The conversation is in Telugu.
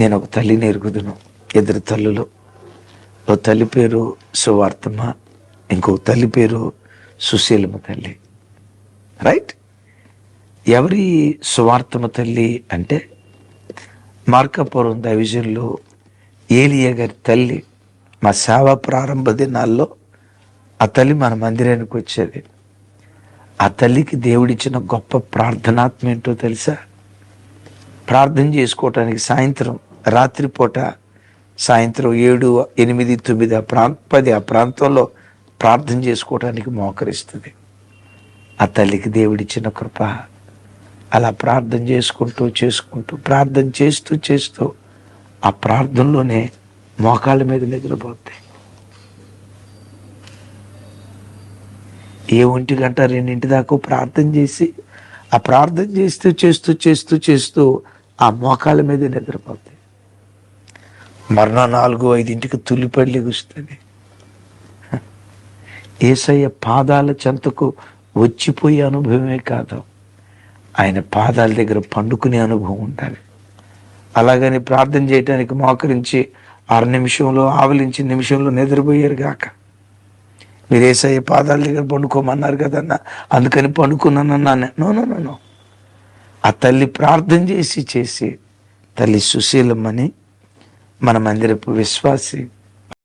నేను ఒక తల్లిని ఎరుగుదును ఇద్దరు తల్లులు. ఓ తల్లి పేరు సువార్తమ్మ ఇంకో తల్లి పేరు సుశీలమ్మ తల్లి. రైట్ ఎవరి సువార్తమ్మ తల్లి అంటే మార్కాపురం దైవిజన్లో ఏలియా గారి తల్లి. మా సేవ ప్రారంభ దినాల్లో ఆ తల్లి మన మందిరానికి వచ్చేది. ఆ తల్లికి దేవుడిచ్చిన గొప్ప ప్రార్థనాత్మ ఏంటో తెలుసా? ప్రార్థన చేసుకోవటానికి సాయంత్రం రాత్రిపూట సాయంత్రం ఏడు ఎనిమిది తొమ్మిది ఆ ప్రాంత పది ఆ ప్రాంతంలో ప్రార్థన చేసుకోవటానికి మోకరిస్తుంది. ఆ తల్లికి దేవుడిచ్చిన కృప. అలా ప్రార్థన చేసుకుంటూ చేసుకుంటూ ప్రార్థన చేస్తూ చేస్తూ ఆ ప్రార్థనలోనే మోకాళ్ళ మీద నిద్రపోతాయి ఏ ఒంటి గంట రెండింటి దాకా ప్రార్థన చేసి ఆ ప్రార్థన చేస్తూ చేస్తూ చేస్తూ చేస్తూ ఆ మోకాళ్ళ మీద నిద్రపోతాయి మరణ నాలుగు ఐదింటికి తులిపల్లి వస్తుంది. ఏసయ్య పాదాల చెంతకు వచ్చిపోయే అనుభవమే కాదు. ఆయన పాదాల దగ్గర పండుకునే అనుభవం ఉండాలి. అలాగని ప్రార్థన చేయడానికి మోకరించి ఆరు నిమిషంలో ఆవలించి నిమిషంలో నిద్రపోయారు కాక మీరు ఏసయ్య పాదాల దగ్గర పండుకోమన్నారు కదన్నా అందుకని పండుకున్నానన్నా నో నో నో. ఆ తల్లి ప్రార్థన చేసి చేసి తల్లి సుశీలమ్మని మన మందిరపు విశ్వాసి